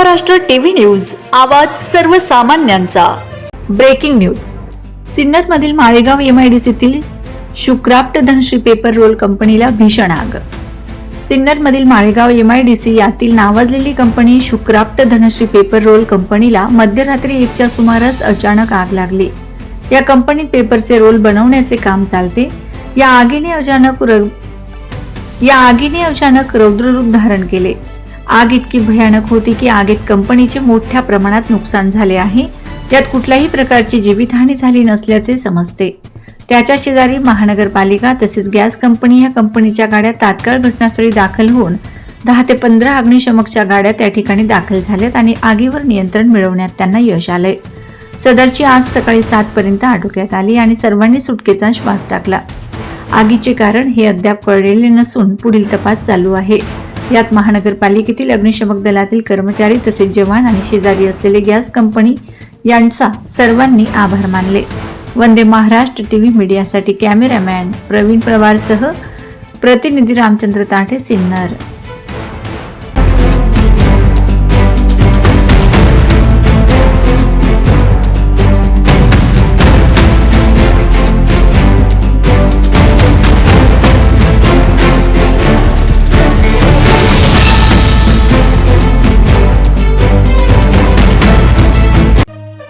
Maharashtra TV news आवाज सर्वसामान्यांचा. Breaking news. सिन्नरमधील Malegaon एमआयडीसीतील शुक्राफ्ट धनश्री पेपर रोल कंपनीला भीषण आग. सिन्नरमधील माळेगाव एमआयडीसी यातील नावाजलेली company Shukraft Dhanashree paper roll कंपनीला मध्यरात्री एकच्या सुमारास अचानक आग लागली. या कंपनीत पेपरचे रोल बनवण्याचे काम चालते. या आगीने अचानक या आगीने अचानक रौद्ररूप धारण केले. आग इतकी भयानक होती की आगीत कंपनीचे मोठ्या प्रमाणात नुकसान झाले आहे. यात कुठल्याही प्रकारची जीवितहानी झाली नसल्याचे समजते. त्याच्या शेजारी महानगरपालिका तसेच गॅस कंपनी या कंपनीच्या गाड्या तात्काळ घटनास्थळी दाखल होऊन दहा ते पंधरा अग्निशमकच्या गाड्या त्या ठिकाणी दाखल झाल्यात आणि आगीवर नियंत्रण मिळवण्यात त्यांना यश आलंय. सदरची आग सकाळी सात पर्यंत आटोक्यात आली आणि सर्वांनी सुटकेचा श्वास टाकला. आगीचे कारण हे अद्याप कळलेले नसून पुढील तपास चालू आहे. यात महानगरपालिकेतील अग्निशमक दलातील कर्मचारी तसेच जवान आणि शेजारी असलेले गॅस कंपनी यांचा सर्वांनी आभार मानले. वंदे महाराष्ट्र टी व्ही मीडियासाठी कॅमेरामॅन प्रवीण पवारसह प्रतिनिधी रामचंद्र ताठे सिन्नर.